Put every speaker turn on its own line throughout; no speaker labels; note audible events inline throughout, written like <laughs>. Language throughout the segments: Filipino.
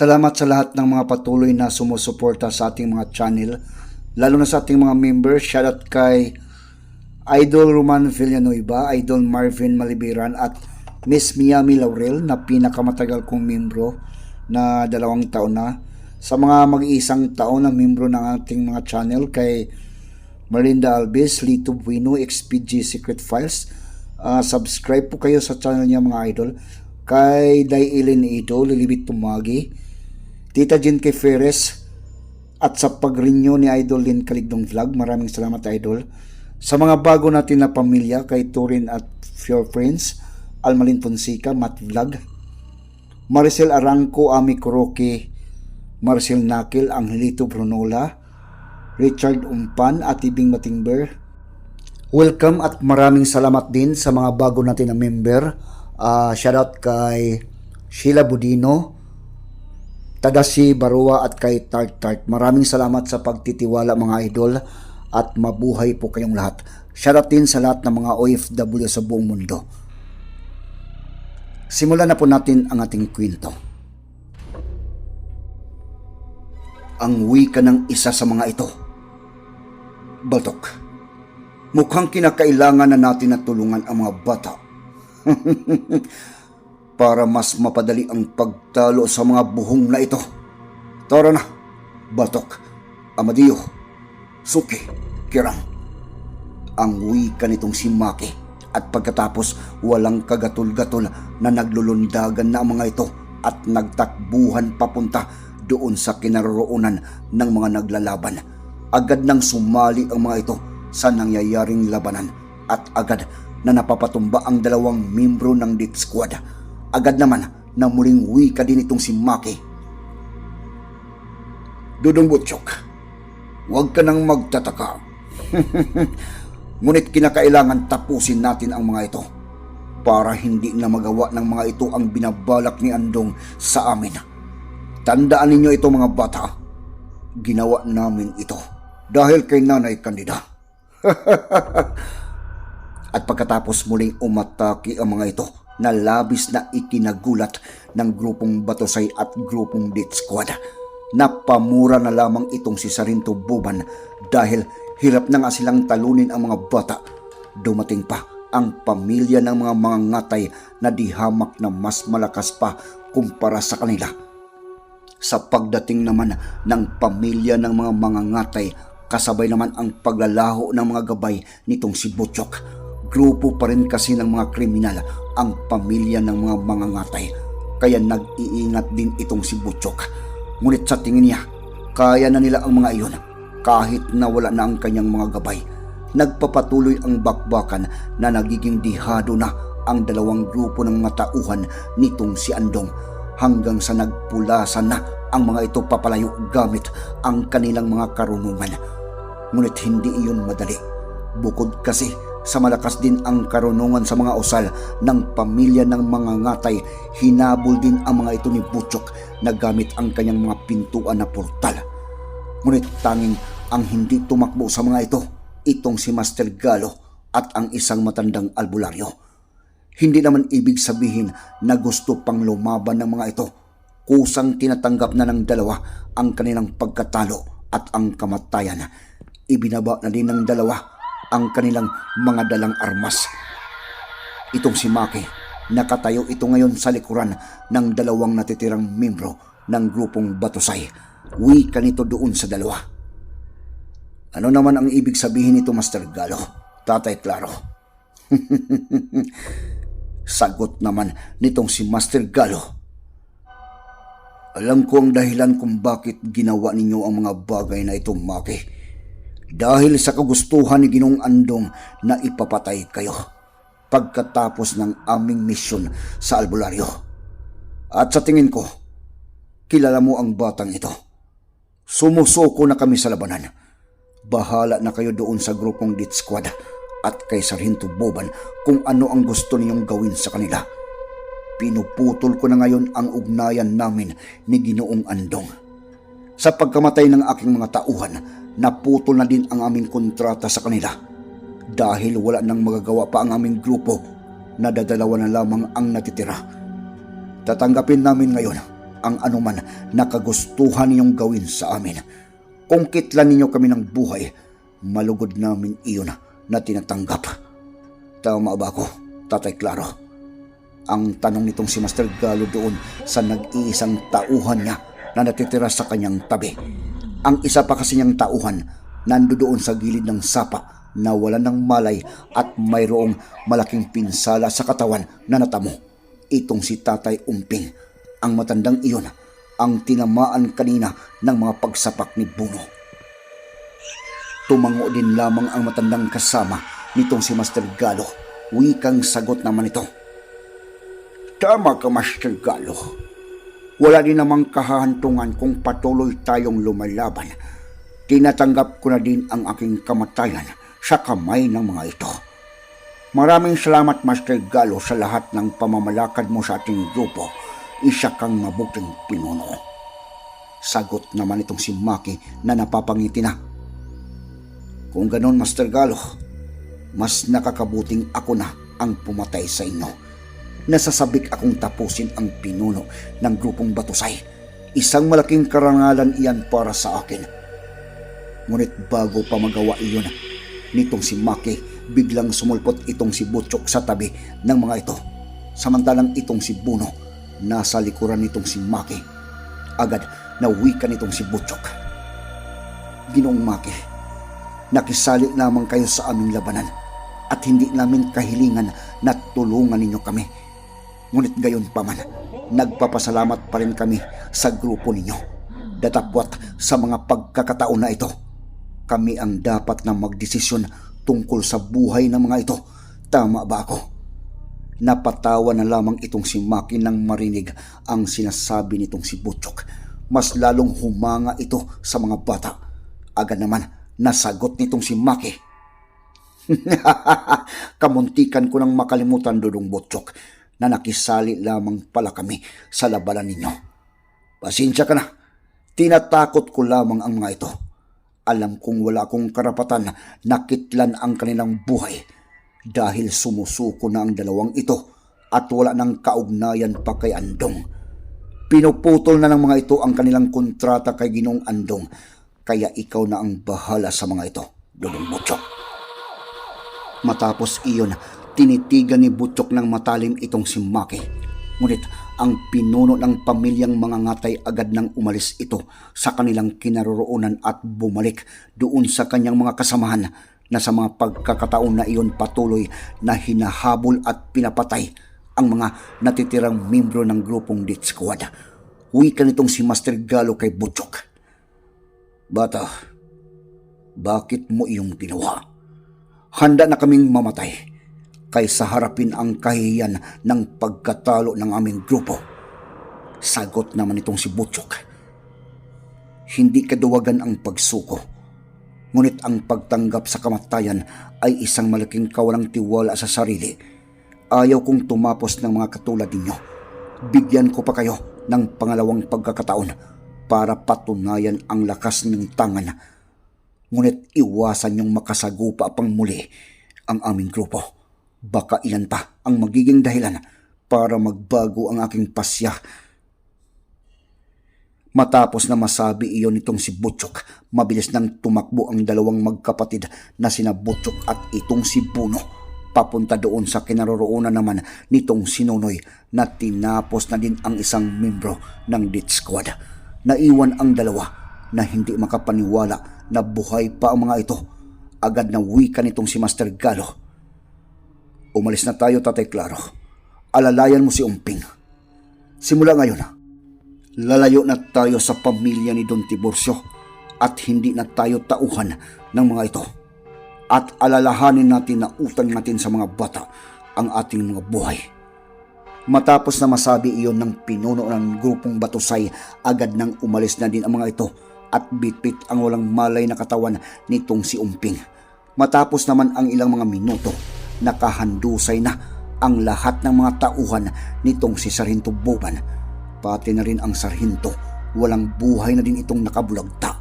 Salamat sa lahat ng mga patuloy na sumusuporta sa ating mga channel, lalo na sa ating mga members. Shoutout kay Idol Roman Villanueva, Idol Marvin Malibiran at Miss Miami Laurel na pinakamatagal kong membro na dalawang taon na. Sa mga mag-iisang taon na membro ng ating mga channel kay Marinda Alves, Lito Bueno, XPG Secret Files. Ah, subscribe po kayo sa channel niya mga idol. Kay Day Ilin Ito, Lilibit Tumagi, Tita Jen K. Ferres, at sa pag-renew ni Idol Lin Kaligdong Vlog. Maraming salamat Idol. Sa mga bago natin na pamilya, kay Turin at Your Friends, Almalin Fonseca, Matt Vlog, Maricel Arangco, Ami Kuroki, Marcel Nakil, Angelito Brunola, Richard Umpan at Ibing Matingber. Welcome at maraming salamat din sa mga bago natin na member. Ah, shoutout kay Sheila Budino, Tadashi Barua at kay Tart Tart. Maraming salamat sa pagtitiwala mga idol at mabuhay po kayong lahat. Shoutout din sa lahat ng mga OFW sa buong mundo. Simulan na po natin ang ating kwento. Ang wika ng isa sa mga ito. Baltok, mukhang kinakailangan na natin na tulungan ang mga bata <laughs> para mas mapadali ang pagtalo sa mga buhong na ito. Tara na, Baltok, Amadio, Suki, Kirang. Ang wika nitong si Maki at pagkatapos walang kagatul-gatul na naglulundagan na ang mga ito at nagtakbuhan papunta doon sa kinaroroonan ng mga naglalaban. Agad nang sumali ang mga ito sa nangyayaring labanan at agad na napapatumba ang dalawang membro ng Death Squad. Agad naman na muling wika din itong si Maki. Dudong Butchok, huwag ka nang magtataka. <laughs> Ngunit kinakailangan tapusin natin ang mga ito para hindi na magawa ng mga ito ang binabalak ni Andong sa amin. Tandaan ninyo ito mga bata. Ginawa namin ito dahil kay Nanay Kandida. <laughs> At pagkatapos muling umatake ang mga ito na labis na ikinagulat ng grupong Batosay at grupong Death Squad. Napamura na lamang itong si Sarinto Buban dahil hirap na nga silang talunin ang mga bata. Dumating pa ang pamilya ng mga mga ngatay na dihamak na mas malakas pa kumpara sa kanila. Sa pagdating naman ng pamilya ng mga mga ngatay, kasabay naman ang paglalaho ng mga gabay nitong si Butchok. Grupo pa rin kasi ng mga kriminal ang pamilya ng mga mga ngatay, kaya nag-iingat din itong si Butchok. Ngunit sa tingin niya, kaya na nila ang mga iyon kahit na wala na ang kanyang mga gabay. Nagpapatuloy ang bakbakan na nagiging dihado na ang dalawang grupo ng mga tauhan nitong si Andong hanggang sa nagpulasan na ang mga ito papalayo gamit ang kanilang mga karunungan. Ngunit hindi iyon madali. Bukod kasi sa malakas din ang karunungan sa mga usal ng pamilya ng mga ngatay, hinabol din ang mga ito ni Butchok na gamit ang kanyang mga pintuan na portal. Ngunit tanging ang hindi tumakbo sa mga ito, itong si Master Galo at ang isang matandang albularyo. Hindi naman ibig sabihin na gusto pang lumaban ng mga ito. Kusang tinatanggap na ng dalawa ang kanilang pagkatalo at ang kamatayan. Ibinaba na din ng dalawa ang kanilang mga dalang armas. Itong si Maki, nakatayo ito ngayon sa likuran ng dalawang natitirang membro ng grupong Batusay. Wika nito doon sa dalawa. Ano naman ang ibig sabihin nito, Master Galo? Tatay Claro. <laughs> Sagot naman nitong si Master Galo. Alam ko ang dahilan kung bakit ginawa ninyo ang mga bagay na ito, Maki. Dahil sa kagustuhan ni Ginong Andong na ipapatay kayo pagkatapos ng aming misyon sa albularyo. At sa tingin ko, kilala mo ang batang ito. Sumusuko na kami sa labanan. Bahala na kayo doon sa grupong Death Squad at kay Sargento Boban kung ano ang gusto ninyong gawin sa kanila. Pinuputol ko na ngayon ang ugnayan namin ni Ginoong Andong. Sa pagkamatay ng aking mga tauhan, naputol na din ang aming kontrata sa kanila. Dahil wala nang magagawa pa ang aming grupo, nadadalawa na lamang ang natitira. Tatanggapin namin ngayon ang anuman na kagustuhan ninyong gawin sa amin. Kung kitlan ninyo kami ng buhay, malugod namin iyon na tinatanggap. Tama ba ako, Tatay Claro? Ang tanong nitong si Master Galo doon sa nag-iisang tauhan niya na natitira sa kanyang tabi. Ang isa pa kasi niyang tauhan nandoon sa gilid ng sapa na wala ng malay at mayroong malaking pinsala sa katawan na natamo. Itong si Tatay Umping, ang matandang iyon, ang tinamaan kanina ng mga pagsapak ni Buno. Tumango din lamang ang matandang kasama nitong si Master Galo. Wikang sagot naman ito. Tama ka, Master Galo. Wala din namang kahahantungan kung patuloy tayong lumalaban. Tinatanggap ko na din ang aking kamatayan sa kamay ng mga ito. Maraming salamat, Master Galo, sa lahat ng pamamalakad mo sa ating grupo. Isa kang mabuting pinuno. Sagot naman itong si Maki na napapangiti na. Kung ganon, Master Galo, mas nakakabuting ako na ang pumatay sa inyo. Nasasabik akong tapusin ang pinuno ng grupong Batusay. Isang malaking karangalan iyan para sa akin. Ngunit bago pa magawa iyon, nitong si Maki, biglang sumulpot itong si Butchok sa tabi ng mga ito. Samantalang itong si Buno, nasa likuran nitong si Maki. Agad na wika nitong si Butchok. Ginoong Maki, nakisali lamang kayo sa aming labanan at hindi namin kahilingan na tulungan ninyo kami. Ngunit gayon pa man, nagpapasalamat pa rin kami sa grupo ninyo. Datapwat sa mga pagkakataon na ito, kami ang dapat na magdesisyon tungkol sa buhay ng mga ito. Tama ba ako? Napatawa na lamang itong si Maki nang marinig ang sinasabi nitong si Butchok. Mas lalong humanga ito sa mga bata. Agad naman, nasagot nitong si Maki. <laughs> Kamuntikan ko nang makalimutan dudong Butchok na nakisali lamang pala kami sa labanan ninyo. Pasensya ka na. Tinatakot ko lamang ang mga ito. Alam kong wala akong karapatan na kitlan ang kanilang buhay dahil sumusuko na ang dalawang ito at wala ng kaugnayan pa kay Andong. Pinuputol na ng mga ito ang kanilang kontrata kay Ginong Andong kaya ikaw na ang bahala sa mga ito, Dudong Butchok. Matapos iyon, tinitigan ni Butchok ng matalim itong si Maki. Ngunit ang pinuno ng pamilyang mga ngatay agad nang umalis ito sa kanilang kinaroroonan at bumalik doon sa kanyang mga kasamahan na sa mga pagkakataon na iyon patuloy na hinahabol at pinapatay ang mga natitirang membro ng grupong Death Squad. Wika nitong si Master Galo kay Butchok. Bata, bakit mo iyong ginawa? Handa na kaming mamatay kaysa harapin ang kahiyan ng pagkatalo ng aming grupo. Sagot naman itong si Butchok. Hindi kaduwagan ang pagsuko. Ngunit ang pagtanggap sa kamatayan ay isang malaking kawalang tiwala sa sarili. Ayaw kong tumapos ng mga katulad ninyo. Bigyan ko pa kayo ng pangalawang pagkakataon para patunayan ang lakas ng tangan. Ngunit iwasan niyong makasagupa pang muli ang aming grupo. Baka iyan pa ang magiging dahilan para magbago ang aking pasya. Matapos na masabi iyon nitong si Butchok, mabilis nang tumakbo ang dalawang magkapatid na sina Butchok at itong si Buno. Papunta doon sa kinaroroonan naman nitong si Nonoy na tinapos na din ang isang membro ng Death Squad. Naiwan ang dalawa na hindi makapaniwala na buhay pa ang mga ito. Agad na wika nitong si Master Galo. Umalis na tayo, Tatay Claro. Alalayan mo si Umping. Simula ngayon, lalayo na tayo sa pamilya ni Don Tiburcio at hindi na tayo tauhan ng mga ito. At alalahanin natin na utang natin sa mga bata ang ating mga buhay. Matapos na masabi iyon ng pinuno ng grupong Batusay, agad nang umalis na din ang mga ito at bitbit ang walang malay na katawan nitong si Umping. Matapos naman ang ilang mga minuto, nakahandusay na ang lahat ng mga tauhan nitong si Sarhinto Boban. Pati na rin ang Sarhinto, walang buhay na din itong nakabulagta.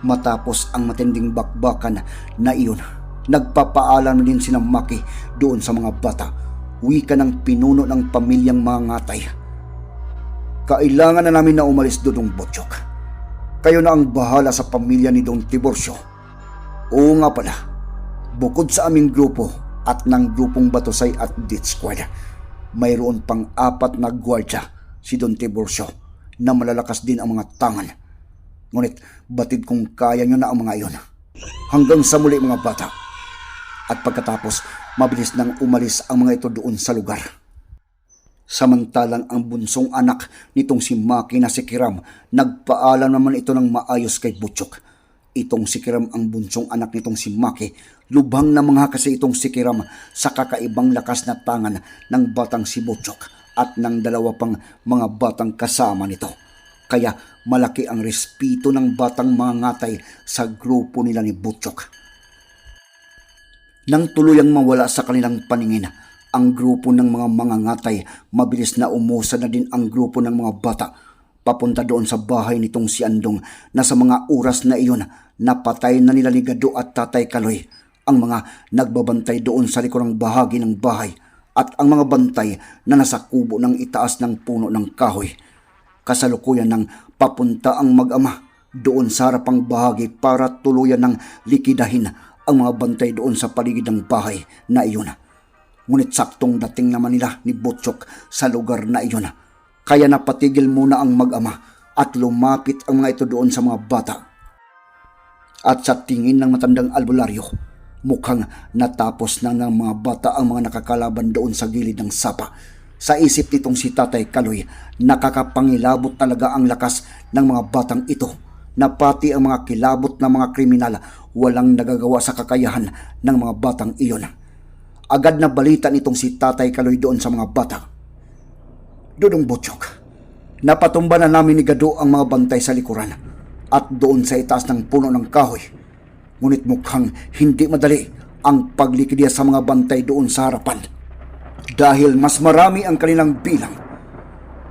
Matapos ang matinding bakbakan na iyon, nagpapaalam na din si Maki doon sa mga bata, wika ng pinuno ng pamilyang mga ngatay. Kailangan na namin na umalis Dudong Butchok. Kayo na ang bahala sa pamilya ni Don Tiborcio. Oo nga pala, bukod sa aming grupo at ng grupong Batusay at Dit Squad, mayroon pang apat na gwardya si Don Tiborcio na malalakas din ang mga tangan. Ngunit batid kung kaya nyo na ang mga iyon. Hanggang sa muli mga bata. At pagkatapos, mabilis nang umalis ang mga ito doon sa lugar. Samantalang ang bunsong anak nitong si Maki na si Kiram, nagpaalam naman ito ng maayos kay Butchok. Itong si Kiram ang bunsong anak nitong si Maki, lubhang na mga kasi itong si Kiram sa kakaibang lakas na tangan ng batang si Butchok at ng dalawa pang mga batang kasama nito. Kaya malaki ang respeto ng batang mga ngatay sa grupo nila ni Butchok. Nang tuluyang mawala sa kanilang paningin, ang grupo ng mga mangangatay, mabilis na umusa na din ang grupo ng mga bata. Papunta doon sa bahay nitong si Andong na sa mga oras na iyon, napatay na nila ni Gado at Tatay Kaloy. Ang mga nagbabantay doon sa likurang bahagi ng bahay at ang mga bantay na nasa kubo ng itaas ng puno ng kahoy. Kasalukuyan ng papunta ang mag-ama doon sa harapang bahagi para tuluyan ng likidahin ang mga bantay doon sa paligid ng bahay na iyon. Ngunit saktong dating naman nila ni Butchok sa lugar na iyon. Kaya napatigil muna ang mag-ama at lumapit ang mga ito doon sa mga bata. At sa tingin ng matandang albularyo, mukhang natapos na ng mga bata ang mga nakakalaban doon sa gilid ng sapa. Sa isip nitong si Tatay Kaloy, nakakapangilabot talaga ang lakas ng mga batang ito na pati ang mga kilabot na mga kriminal walang nagagawa sa kakayahan ng mga batang iyon. Agad na balita nitong si Tatay Kaloy doon sa mga bata. Dudong Butchok, napatumba na namin ni Gado ang mga bantay sa likuran at doon sa itaas ng puno ng kahoy. Ngunit mukhang hindi madali ang paglikidya sa mga bantay doon sa harapan. Dahil mas marami ang kanilang bilang.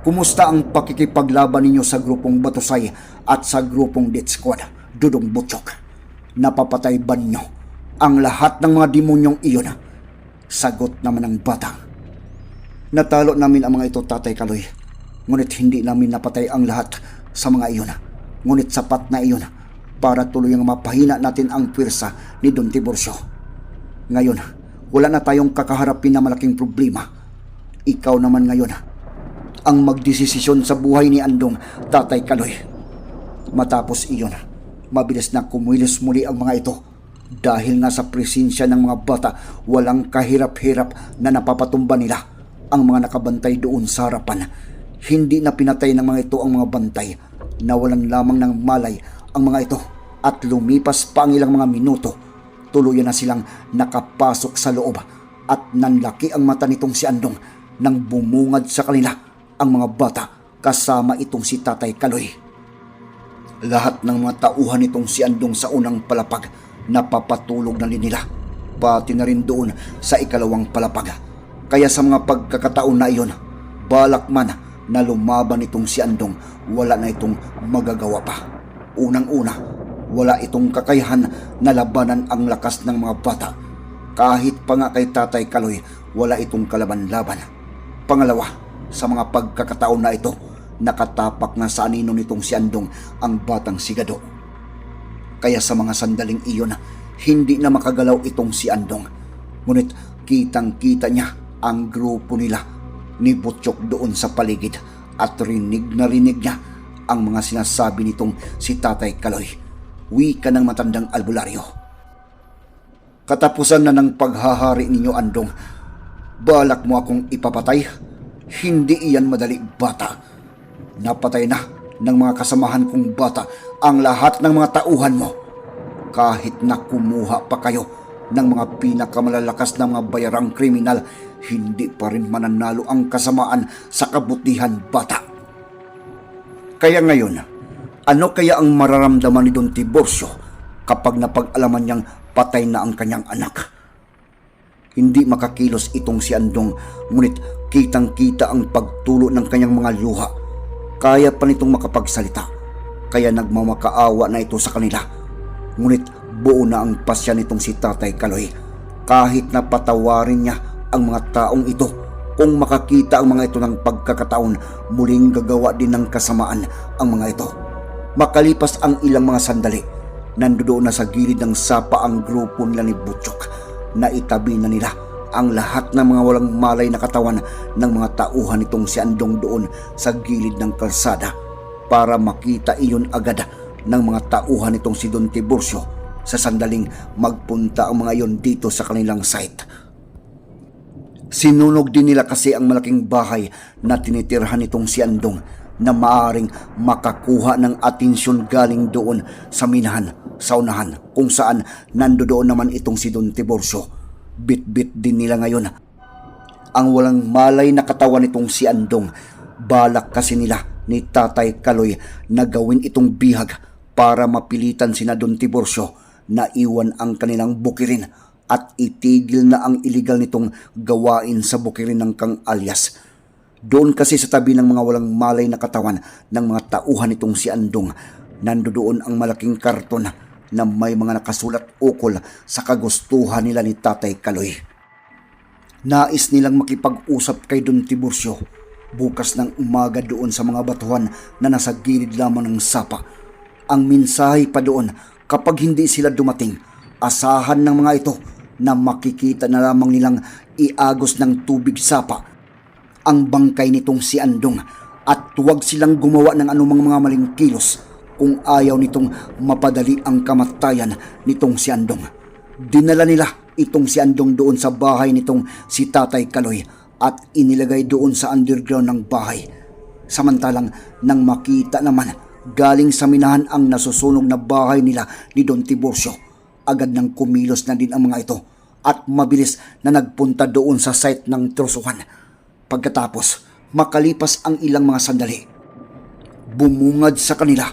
Kumusta ang pakikipaglaban ninyo sa grupong Batusay at sa grupong Death Squad, Dudong Butchok? Napapatay ba ninyo ang lahat ng mga demonyong iyon? Sagot naman ng bata. Natalo namin ang mga ito, Tatay Kaloy. Ngunit hindi namin napatay ang lahat sa mga iyon. Ngunit sapat na iyon para tuluyang mapahina natin ang pwersa ni Don Tiburcio. Ngayon, wala na tayong kakaharapin na malaking problema. Ikaw naman ngayon ang magdesisyon sa buhay ni Andong, Tatay Kaloy. Matapos iyon, mabilis na kumilos muli ang mga ito dahil nga sa presensya ng mga bata, walang kahirap-hirap na napapatumba nila ang mga nakabantay doon sa harapan. Hindi na pinatay ng mga ito ang mga bantay. Nawalan lamang ng malay ang mga ito at lumipas pa ang ilang mga minuto. Tuluyan na silang nakapasok sa loob at nanlaki ang mata nitong si Andong nang bumungad sa kanila ang mga bata kasama itong si Tatay Kaloy. Lahat ng mga tauhan nitong si Andong sa unang palapag napapatulog na rin nila. Pati na rin doon sa ikalawang palapag. Kaya sa mga pagkakataon na iyon, balak man na lumaban itong si Andong, wala na itong magagawa pa. Unang-una, wala itong kakayahan na labanan ang lakas ng mga bata. Kahit pa nga kay Tatay Kaloy, wala itong kalaban-laban. Pangalawa, sa mga pagkakataon na ito, nakatapak na sa anino nitong si Andong ang batang sigado. Kaya sa mga sandaling iyon, hindi na makagalaw itong si Andong. Ngunit kitang-kita niya ang grupo nila ni Butchok doon sa paligid at rinig na rinig niya ang mga sinasabi nitong si Tatay Kaloy. Wika ng matandang albularyo. Katapusan na ng paghahari ninyo, Andong. Balak mo akong ipapatay? Hindi iyan madali, bata. Napatay na ng mga kasamahan kong bata ang lahat ng mga tauhan mo. Kahit na kumuha pa kayo ng mga pinakamalalakas na mga bayarang kriminal, hindi pa rin mananalo ang kasamaan sa kabutihan bata. Kaya ngayon, ano kaya ang mararamdaman ni Don Tiborcio kapag napag-alaman niyang patay na ang kanyang anak? Hindi makakilos itong si Andong, ngunit kitang-kita ang pagtulo ng kanyang mga luha. Kaya pa nitong makapagsalita, kaya nagmamakaawa na ito sa kanila. Ngunit buo na ang pasya nitong si Tatay Kaloy. Kahit na patawarin niya ang mga taong ito, Kung makakita ang mga ito ng pagkakataon, muling gagawa din ng kasamaan ang mga ito. Makalipas ang ilang mga sandali, nandoon na sa gilid ng sapa ang grupo nila ni Butchok na itabi na nila ang lahat ng mga walang malay na katawan ng mga tauhan nitong si Andong doon sa gilid ng kalsada para makita iyon agad ng mga tauhan nitong si Don Tiburcio sa sandaling magpunta ang mga iyon dito sa kanilang site. Sinunog din nila kasi ang malaking bahay na tinitirhan nitong si Andong na maaring makakuha ng atensyon galing doon sa minahan, sa unahan, kung saan nando doon naman itong si Don Tiburcio. Bit-bit din nila ngayon ang walang malay na katawan nitong si Andong. Balak kasi nila ni Tatay Kaloy na gawin itong bihag para mapilitan sina Don Tiburcio na iwan ang kanilang bukirin at itigil na ang iligal nitong gawain sa bukirin ng Kang Alias. Doon kasi sa tabi ng mga walang malay na katawan ng mga tauhan nitong si Andong, nando doon ang malaking karton na may mga nakasulat ukol sa kagustuhan nila ni Tatay Kaloy. Nais nilang makipag-usap kay Don Tiburcio bukas ng umaga doon sa mga batuhan na nasa gilid lamang ng sapa. Ang mensahe pa doon kapag hindi sila dumating, asahan ng mga ito na makikita na lamang nilang iagos ng tubig sapa ang bangkay nitong si Andong at huwag silang gumawa ng anumang mga maling kilos kung ayaw nitong mapadali ang kamatayan nitong si Andong. Dinala nila itong si Andong doon sa bahay nitong si Tatay Kaloy at inilagay doon sa underground ng bahay. Samantalang nang makita naman galing sa minahan ang nasusunog na bahay nila ni Don Tiburcio, agad nang kumilos na din ang mga ito at mabilis na nagpunta doon sa site ng trusuhan. Pagkatapos, makalipas ang ilang mga sandali, bumungad sa kanila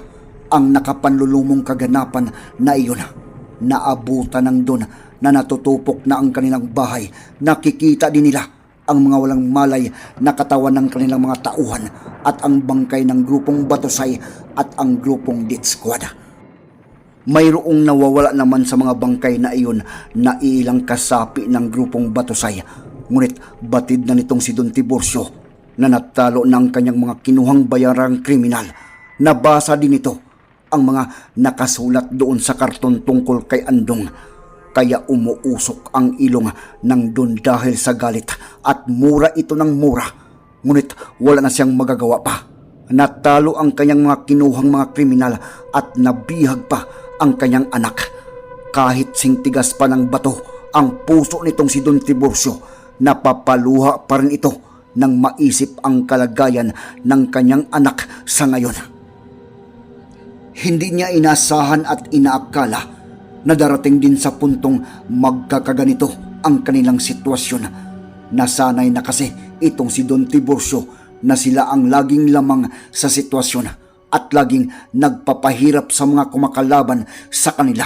ang nakapanlulumong kaganapan na iyon. Naabutan ng doon na natutupok na ang kanilang bahay. Nakikita din nila ang mga walang malay na katawan ng kanilang mga tauhan at ang bangkay ng grupong Batosay at ang grupong Dit Squad. Mayroong nawawala naman sa mga bangkay na iyon na ilang kasapi ng grupong Batosay. Ngunit batid na nitong si Don Tiburcio na natalo ng kanyang mga kinuhang bayarang kriminal. Nabasa din ito ang mga nakasulat doon sa karton tungkol kay Andong. Kaya umuusok ang ilong ng Don dahil sa galit at mura ito ng mura. Ngunit wala na siyang magagawa pa. Natalo ang kanyang mga kinuhang mga kriminal at nabihag pa ang kanyang anak. Kahit singtigas pa ng bato ang puso nitong si Don Tiburcio, napapaluha pa rin ito nang maisip ang kalagayan ng kanyang anak sa ngayon. Hindi niya inasahan at inaakala na darating din sa puntong magkakaganito ang kanilang sitwasyon. Nasanay na kasi itong si Don Tiburcio na sila ang laging lamang sa sitwasyon at laging nagpapahirap sa mga kumakalaban sa kanila.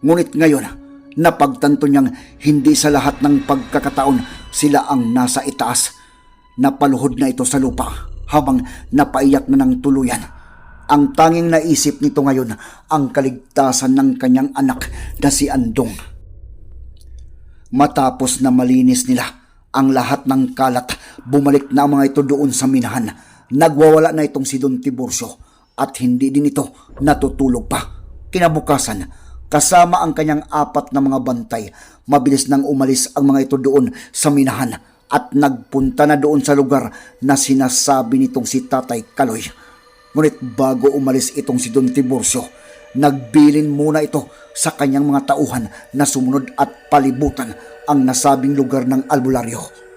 Ngunit ngayon, napagtanto niyang hindi sa lahat ng pagkakataon sila ang nasa itaas. Napaluhod na ito sa lupa habang napaiyak na ng tuluyan. Ang tanging naisip nito ngayon ang kaligtasan ng kanyang anak na si Andong. Matapos na malinis nila ang lahat ng kalat, bumalik na mga ito doon sa minahan. Nagwawala na itong si Don Tiburcio at hindi din ito natutulog pa. Kinabukasan, kasama ang kanyang apat na mga bantay, mabilis nang umalis ang mga ito doon sa minahan at nagpunta na doon sa lugar na sinasabi nitong si Tatay Kaloy. Ngunit bago umalis itong si Don Tiburcio, nagbilin muna ito sa kanyang mga tauhan na sumunod at palibutan ang nasabing lugar ng albularyo.